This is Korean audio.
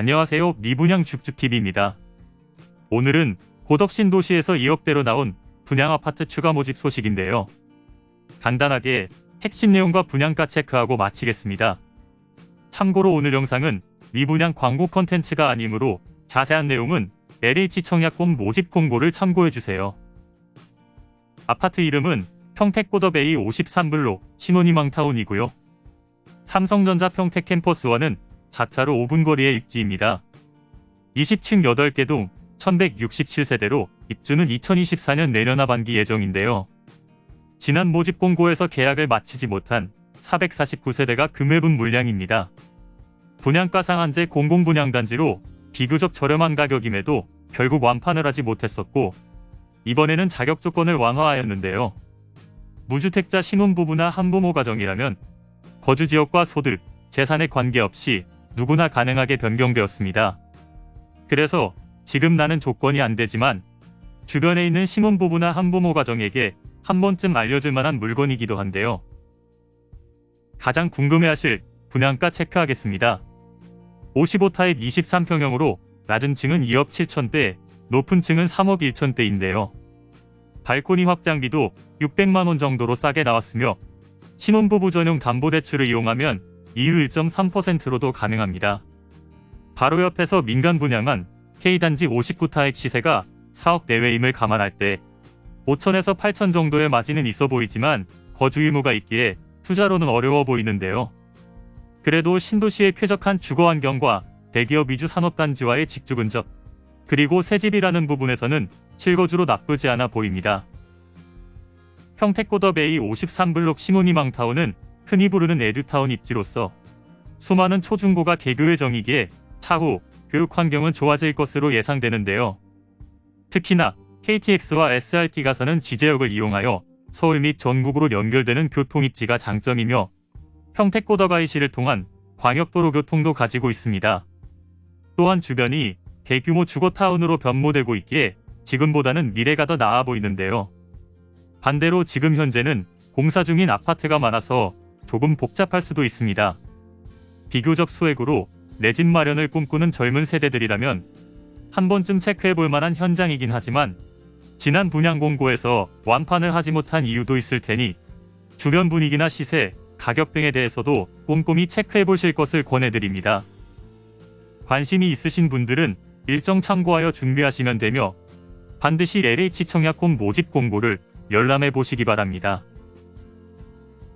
안녕하세요. 미분양 죽죽TV입니다. 오늘은 고덕 신 도시에서 2억대로 나온 분양 아파트 추가 모집 소식인데요. 간단하게 핵심 내용과 분양가 체크하고 마치겠습니다. 참고로 오늘 영상은 미분양 광고 컨텐츠가 아니므로 자세한 내용은 LH 청약홈 모집 공고를 참고해주세요. 아파트 이름은 평택고덕베이 53블록 신혼희망타운이고요. 삼성전자 평택 캠퍼스와는 자차로 5분 거리의 입지입니다. 20층 8개 동 1167세대로 입주는 2024년 내년 하반기 예정인데요. 지난 모집 공고에서 계약을 마치지 못한 449세대가 금매분 물량입니다. 분양가 상한제 공공분양단지로 비교적 저렴한 가격임에도 결국 완판을 하지 못했었고 이번에는 자격 조건을 완화하였는데요. 무주택자 신혼부부나 한부모 가정이라면 거주 지역과 소득, 재산에 관계없이 누구나 가능하게 변경되었습니다. 그래서 지금 나는 조건이 안 되지만 주변에 있는 신혼부부나 한부모 가정에게 한 번쯤 알려줄 만한 물건이기도 한데요. 가장 궁금해하실 분양가 체크하겠습니다. 55타입 23평형으로 낮은 층은 2억 7천대, 높은 층은 3억 1천대인데요. 발코니 확장비도 600만원 정도로 싸게 나왔으며 신혼부부 전용 담보대출을 이용하면 이율 1.3%로도 가능합니다. 바로 옆에서 민간 분양한 K단지 59타입 시세가 4억 내외임을 감안할 때 5천에서 8천 정도의 마진은 있어 보이지만 거주 의무가 있기에 투자로는 어려워 보이는데요. 그래도 신도시의 쾌적한 주거 환경과 대기업 위주 산업단지와의 직주 근접, 그리고 새집이라는 부분에서는 실거주로 나쁘지 않아 보입니다. 평택고더 베이 53블록 신혼희망타운은 흔히 부르는 에듀타운 입지로서 수많은 초중고가 개교 예정이기에 차후 교육 환경은 좋아질 것으로 예상되는데요. 특히나 KTX와 SRT 가서는 지제역을 이용하여 서울 및 전국으로 연결되는 교통 입지가 장점이며 평택고더가이시를 통한 광역도로 교통도 가지고 있습니다. 또한 주변이 대규모 주거타운으로 변모되고 있기에 지금보다는 미래가 더 나아 보이는데요. 반대로 지금 현재는 공사 중인 아파트가 많아서 조금 복잡할 수도 있습니다. 비교적 소액으로 내 집 마련을 꿈꾸는 젊은 세대들이라면 한 번쯤 체크해 볼 만한 현장이긴 하지만 지난 분양 공고에서 완판을 하지 못한 이유도 있을 테니 주변 분위기나 시세, 가격 등에 대해서도 꼼꼼히 체크해 보실 것을 권해드립니다. 관심이 있으신 분들은 일정 참고하여 준비하시면 되며 반드시 LH 청약홈 모집 공고를 열람해 보시기 바랍니다.